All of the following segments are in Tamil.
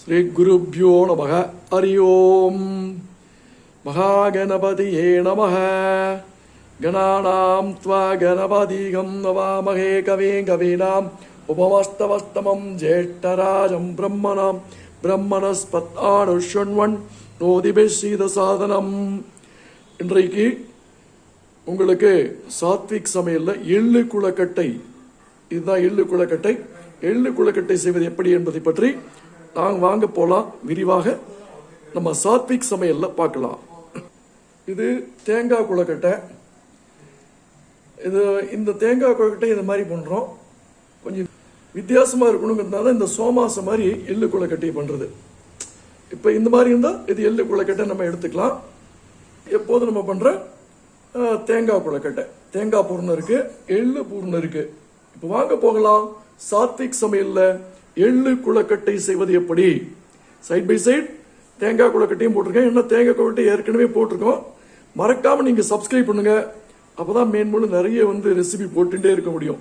ஸ்ரீகுருப்போ நம ஹரி ஓம் மகாகணபதியே நம கணானாம் த்வா கணபதிகம் நவாமகே கவே கவீனாம். உபமஸ்தவஸ்தமம் ஜேஷ்டராஜம் பிரம்மணாம். பிரம்மணஸ்பத் ஆணுஷ்வன்வன் நோதிபெஷீத சாதனம். இன்றைக்கு உங்களுக்கு சாத்விக் சமையலில் எள்ளு குளக்கட்டை இதுதான் எள்ளு குளக்கட்டை எள்ளு குளக்கட்டை செய்வது எப்படி என்பதை பற்றி நாங்கள் வாங்க போலாம். விரிவாக நம்ம சாத்விக் சமையல்ல பார்க்கலாம். இது தேங்காய் குளக்கட்டை இது இந்த தேங்காய் குளக்கட்டை இந்த மாதிரி பண்றோம். கொஞ்சம் வித்தியாசமா இருக்கணுங்கிறதுனால இந்த சோமாசம் மாதிரி எள்ளு குளக்கட்டை பண்றது. இப்போ இந்த மாதிரி இருந்தால் இது எள்ளு குளக்கட்டை நம்ம எடுத்துக்கலாம். எப்போது நம்ம பண்ற? தேங்காய் குளக்கட்டை தேங்காய் பூர்ணம் இருக்கு எள்ளு பூர்ணம் இருக்கு. இப்போ வாங்க போகலாம். சாத்விக் சமையல்ல எள்ளு குளக்கட்டை செய்வது எப்படி? சைட் பை சைட் தேங்காய் குளக்கட்டையும் போட்டிருக்கேன். என்ன தேங்காய் குளக்கட்டை ஏற்கனவே போட்டிருக்கோம். மறக்காம நீங்க சப்ஸ்கிரைப் பண்ணுங்க. அப்பதான் மேன்மேலும் நிறைய வந்து ரெசிபி போட்டுட்டே இருக்க முடியும்.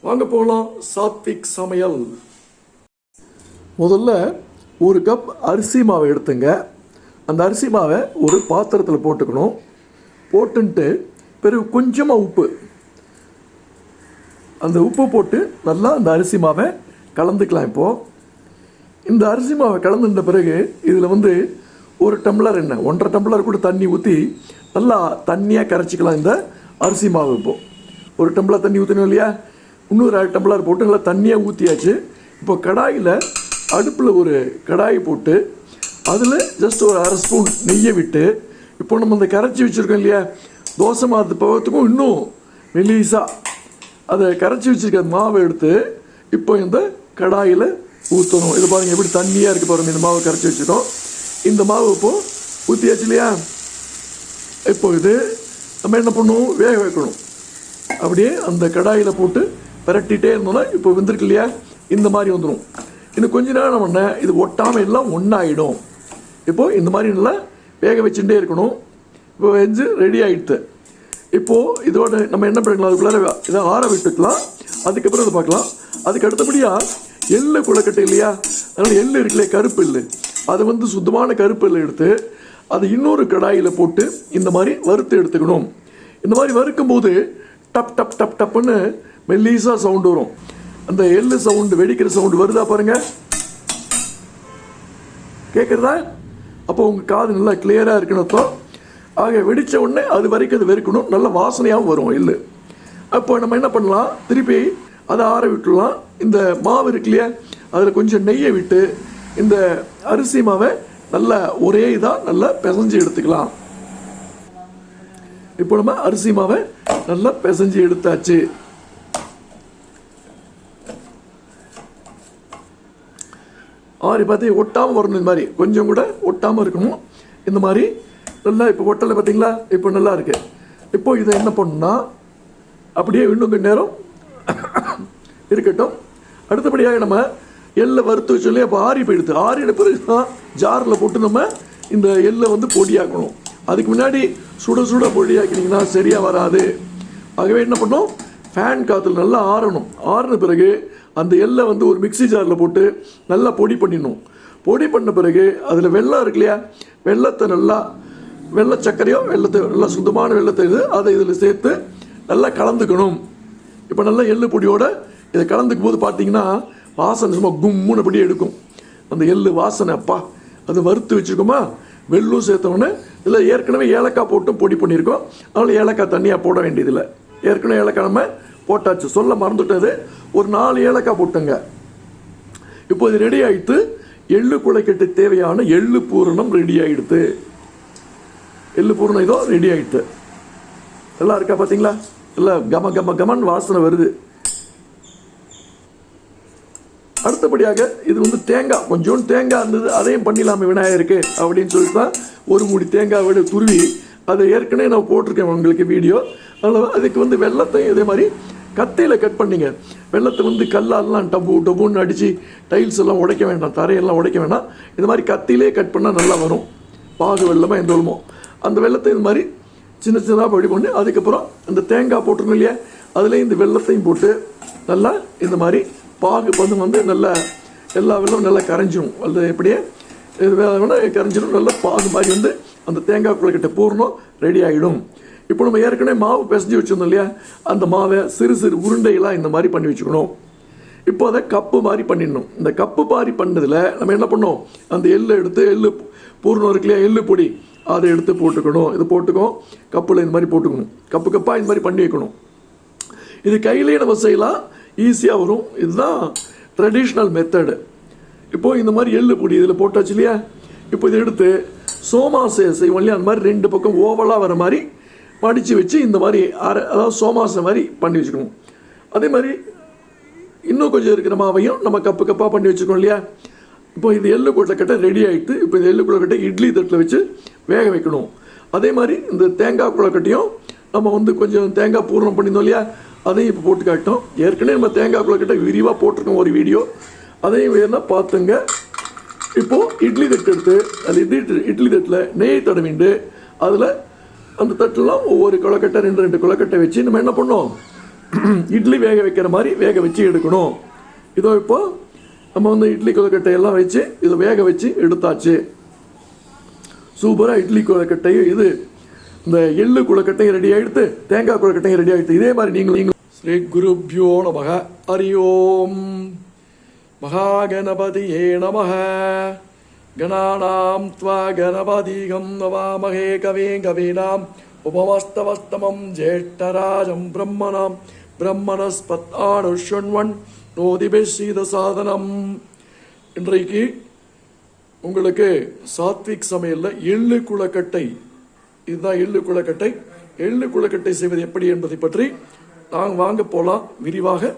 வாங்க போகலாம் சாத்விக் சமையல். முதல்ல ஒரு கப் அரிசி மாவை எடுத்துங்க. அந்த அரிசி மாவை ஒரு பாத்திரத்தில் போட்டுக்கணும். போட்டுன்ட்டு பிறகு கொஞ்சமாக உப்பு. அந்த உப்பு போட்டு நல்லா அந்த அரிசி மாவை கலந்துக்கலாம் இப்போது இந்த அரிசி மாவை கலந்துட்ட பிறகு இதில் வந்து ஒரு டம்ளர் என்ன? ஒன்றரை டம்ளர் கூட தண்ணி ஊற்றி நல்லா தண்ணியாக கரைச்சிக்கலாம் இந்த அரிசி மாவு இப்போது ஒரு டம்ளர் தண்ணி ஊற்றணும் இல்லையா? இன்னொரு அரை டம்ளர் போட்டு நல்லா தண்ணியாக ஊற்றியாச்சு இப்போ கடாயில் அடுப்பில் ஒரு கடாய் போட்டு அதில் ஜஸ்ட் ஒரு அரை ஸ்பூன் நெய்யை விட்டு இப்போ நம்ம இந்த கரைச்சி வச்சுருக்கோம் இல்லையா? தோசை மாவு பவத்துக்கும் இன்னும் மெலிசா. அதை கரைச்சி வச்சுருக்க மாவை எடுத்து இப்போ இந்த கடாயில் ஊற்றணும் இது பாருங்கள் எப்படி தண்ணியாக இருக்குது பாருங்க இந்த மாவை கரைச்சி வச்சுட்டோம் இந்த மாவு இப்போது ஊற்றியாச்சு இல்லையா? இப்போ இது நம்ம என்ன பண்ணுவோம் வேக வைக்கணும். அப்படியே அந்த கடாயில் போட்டு பிரட்டிகிட்டே இருந்தோம்னா இப்போ வெந்திருக்கு இல்லையா? இந்த மாதிரி வந்துடும் இன்னும் கொஞ்ச நேரம் பண்ண இது ஒட்டாமல் எல்லாம் ஒன்றாயிடும் இப்போது இந்த மாதிரி நல்லா வேக வச்சுட்டே இருக்கணும். இப்போ வெஞ்சு ரெடி ஆகிடுது இப்போது இதோட நம்ம என்ன பண்ணிக்கலாம் அதுக்குள்ளார இதை ஆற விட்டுக்கலாம். அதுக்கப்புறம் இதை பார்க்கலாம். அதுக்கு அடுத்தபடியாக எள்ளு குளக்கட்டை இல்லையா? அதனால் எள்ளு இருக்குல்லையா கருப்பு எள்ளு. அதை வந்து சுத்தமான கருப்பு எள்ளு எடுத்து அதை இன்னொரு கடாயில் போட்டு இந்த மாதிரி வறுத்து எடுத்துக்கணும். இந்த மாதிரி வறுக்கும்போது டப் டப் டப் டப்புன்னு மெல்லீஸாக சவுண்டு வரும். அந்த எள்ளு சவுண்டு வெடிக்கிற சவுண்டு வருதா பாருங்கள் கேட்குறதா அப்போ உங்கள் காது நல்லா கிளியராக இருக்குன்னு அர்த்தம். ஆக வெடித்த உடனே அது வரைக்கும் அது வெறுக்கணும். நல்ல வாசனையாகவும் வரும் எள்ளு. அப்போ நம்ம என்ன பண்ணலாம்? திருப்பி அதை ஆற விட்டுடலாம். இந்த மாவு இருக்கு இல்லையா? அதில் கொஞ்சம் நெய்யை விட்டு இந்த அரிசி மாவை நல்லா ஒரே இதாக நல்லா பிசைஞ்சு எடுத்துக்கலாம். இப்போ நம்ம அரிசி மாவை நல்லா பிசைஞ்சு எடுத்தாச்சு. ஆறி பார்த்து ஒட்டாமல் வரணும் இந்த மாதிரி. கொஞ்சம் கூட ஒட்டாமல் இருக்கணும். இந்த மாதிரி நல்லா இப்போ ஒட்டலை பார்த்தீங்களா? இப்போ நல்லா இருக்கு. இப்போ இதை என்ன பண்ணுன்னா அப்படியே இன்னும் கொஞ்ச நேரம் இருக்கட்டும். அடுத்தபடியாக நம்ம எள்ளை வறுத்து வச்சோம் அப்போ ஆறி போயிடுது. ஆறின பிறகு தான் ஜாரில் போட்டு நம்ம இந்த எள்ளை வந்து பொடியாக்கணும். அதுக்கு முன்னாடி சுட சுட பொடியாக்கினீங்கன்னா சரியாக வராது. ஆகவே என்ன பண்ணோம் ஃபேன் காற்றுல நல்லா ஆறணும். ஆறின பிறகு அந்த எள்ளை வந்து ஒரு மிக்ஸி ஜாரில் போட்டு நல்லா பொடி பண்ணிடணும். பொடி பண்ண பிறகு அதில் வெள்ளம் இருக்கு இல்லையா? வெள்ளத்தை நல்லா வெள்ளை சர்க்கரையோ வெள்ளத்தை நல்லா சுத்தமான வெள்ளத்தை இது அதை இதில் சேர்த்து நல்லா கலந்துக்கணும். இப்போ நல்லா எள்ளு பொடியோட இதை கலந்துக்கும் போது பார்த்தீங்கன்னா வாசனை சும்மா கும்முன்னு அப்படியே எடுக்கும். அந்த எள்ளு வாசனை அப்பா அது வறுத்து வச்சுருக்கோமா? வெள்ளும் சேர்த்தோன்னே இல்லை ஏற்கனவே ஏலக்காய் போட்டும் பொடி பண்ணியிருக்கோம். அதனால் ஏலக்காய் தண்ணியாக போட வேண்டியதில்லை. ஏற்கனவே ஏலக்காய் நம்ம போட்டாச்சு. சொல்ல மறந்துட்டது. ஒரு நாலு ஏலக்காய் போட்டுங்க. இப்போ இது ரெடி ஆகிட்டு எள்ளு குலைக்கட்டு தேவையான எள்ளு பூரணம் ரெடி ஆகிடுது எள்ளு பூரணம் இதோ ரெடி ஆகிட்டு நல்லா இருக்கா பார்த்தீங்களா? இல்லை கம கம கமன் வாசனை வருது. அடுத்தபடியாக இது வந்து தேங்காய். கொஞ்சோண்டு தேங்காய் இருந்தது அதையும் பண்ணிடலாமே விநாயகருக்கு அப்படின்னு சொல்லிட்டு தான் ஒரு மூடி தேங்காய் விட துருவி அதை ஏற்கனவே நான் போட்டிருக்கேன் உங்களுக்கு வீடியோ. அதில் அதுக்கு வந்து வெள்ளத்தையும் இதே மாதிரி கத்தையில் கட் பண்ணிங்க. வெள்ளத்தை வந்து கல்லாலெலாம் டபு டபுன்னு அடித்து டைல்ஸ் எல்லாம் உடைக்க வேண்டாம் தரையெல்லாம் உடைக்க வேண்டாம். இந்த மாதிரி கத்தியிலே கட் பண்ணால் நல்லா வரும். பாகு வெள்ளமாக எந்த வெள்ளமோ அந்த வெள்ளத்தை இந்த மாதிரி சின்ன சின்னதாக படி பண்ணி அதுக்கப்புறம் அந்த தேங்காய் போட்டிருக்கோம் இல்லையா அதுலேயும் இந்த வெள்ளத்தையும் போட்டு நல்லா இந்த மாதிரி பாகு பதம் வந்து நல்லா எல்லா வெள்ளமும் நல்லா கரைஞ்சிரும். அது எப்படியே? இது வேணும்னா கரைஞ்சிரும் நல்லா பாகு மாதிரி வந்து அந்த தேங்காய் குழக்கிட்ட பூர்ணம் ரெடி ஆகிடும் இப்போ நம்ம ஏற்கனவே மாவு பிசைஞ்சு வச்சுருந்தோம் இல்லையா? அந்த மாவை சிறு சிறு உருண்டைகளாக இந்த மாதிரி பண்ணி வச்சுக்கணும். இப்போ அதை கப்பு மாதிரி பண்ணிடணும். இந்த கப்பு மாதிரி பண்ணதில் நம்ம என்ன பண்ணோம் அந்த எள்ளு எடுத்து எள்ளு பூர்ணம் இருக்கு இல்லையா? எள்ளு பொடி. அதை எடுத்து போட்டுக்கணும். இது போட்டுக்கோ. கப்பில் இந்த மாதிரி போட்டுக்கணும். கப்பு கப்பாக இந்த மாதிரி பண்ணி வைக்கணும். இது கையிலேயே நம்ம செய்யலாம். ஈஸியாக வரும். இதுதான் ட்ரெடிஷ்னல் மெத்தடு இப்போது இந்த மாதிரி எள்ளு பொடி இதில் போட்டாச்சு இல்லையா? இப்போ இதை எடுத்து சோமாசை செய்வோம் இல்லையா? அந்த மாதிரி ரெண்டு பக்கம் ஓவலாக வர மாதிரி படித்து வச்சு இந்த மாதிரி அரை அதாவது சோமாசை மாதிரி பண்ணி வச்சுக்கணும். அதே மாதிரி இன்னும் கொஞ்சம் இருக்கிற மாவையும் நம்ம கப்பு கப்பாக பண்ணி வச்சுக்கோம் இல்லையா? இப்போ இது எள்ளு கொட்டக்கட்டை ரெடி ஆகிட்டு இப்போ இந்த எள்ளு கொழுக்கட்டை இட்லி தட்டில் வச்சு வேக வைக்கணும். அதே மாதிரி இந்த தேங்காய் குழக்கட்டையும் நம்ம வந்து கொஞ்சம் தேங்காய் பூர்ணம் பண்ணியிருந்தோம் இல்லையா? அதையும் இப்போ போட்டு காட்டும் ஏற்கனவே நம்ம தேங்காய் கொழுக்கட்டை விரிவாக போட்டிருக்கோம் ஒரு வீடியோ. அதையும் வேணா பார்த்துங்க. இப்போது இட்லி தட்டு எடுத்து அது இட்லி இட்லி தட்டில் நெய் தடவிண்டு அதில் அந்த தட்டுலாம் ஒவ்வொரு குளக்கட்டை ரெண்டு ரெண்டு குளக்கட்டை வச்சு நம்ம என்ன பண்ணோம் இட்லி வேக வைக்கிற மாதிரி வேக வச்சு எடுக்கணும். இதோ இப்போ நம்ம வந்து இட்லி குளக்கட்டையெல்லாம் வச்சு இதை வேக வச்சு எடுத்தாச்சு. சூப்பராக இட்லி குளக்கட்டையும் இது இந்த எள்ளு குளக்கட்டையும் ரெடி ஆகிடுத்து தேங்காய் குளக்கட்டையும் ரெடி ஆகிடுது இதே மாதிரி நீங்கள் நீங்கள் ஸ்ரீ குருப்பியோ நமக. ஹரி ஓம் மகாகணபதியே நம கணானாம் துவா கணபதிகம் நவாமகே கவேம் கவீனாம். உபமஸ்தவஸ்தமம் ஜேஷ்டராஜம் பிரம்மணாம். பிரம்மணஸ்பத்தானுஷண்வன் நோதிபெஷீத சாதனம். இன்றைக்கு உங்களுக்கு சாத்விக் சமையலில் எள்ளு குளக்கட்டை இதுதான் எள்ளு குளக்கட்டை எள்ளு குளக்கட்டை செய்வது எப்படி என்பதை பற்றி நாங்கள் வாங்க போகலாம் விரிவாக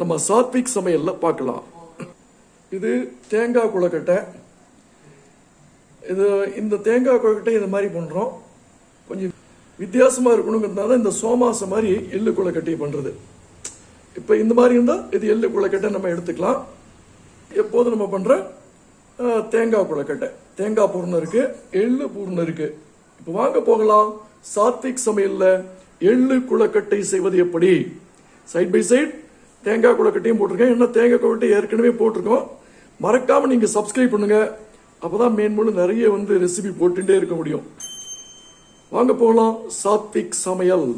நம்ம சாத்விக் சமையலில் பார்க்கலாம். இது தேங்காய் குளக்கட்டை இது இந்த தேங்காய் குளக்கட்டை இந்த மாதிரி பண்ணுறோம் கொஞ்சம் வித்தியாசமாக இருக்கணுங்கிறதுனால தான் இந்த சோமாசம் மாதிரி எள்ளு குளக்கட்டை பண்ணுறது இப்போ இந்த மாதிரி இருந்தால் இது எள்ளு குளக்கட்டை நம்ம எடுத்துக்கலாம். எப்போதும் நம்ம பண்ணுற தேங்காய் குளக்கட்டை தேங்காய் பூர்ணம் இருக்கு எள்ளு பூர்ணம் இருக்கு. இப்போ வாங்க போகலாம். சாத்விக் சமையல்ல எள்ளு குளக்கட்டை செய்வது எப்படி? சைட் பை சைட் தேங்காய் குளக்கட்டையும் போட்டிருக்கேன். என்ன தேங்காய் குளக்கட்டை ஏற்கனவே போட்டிருக்கோம். மறக்காமல் நீங்கள் சப்ஸ்கிரைப் பண்ணுங்க. அப்பதான் மேன்மேலும் நிறைய வந்து ரெசிபி போட்டுகிட்டே இருக்க முடியும். வாங்க போகலாம் சாத்விக் சமையல்.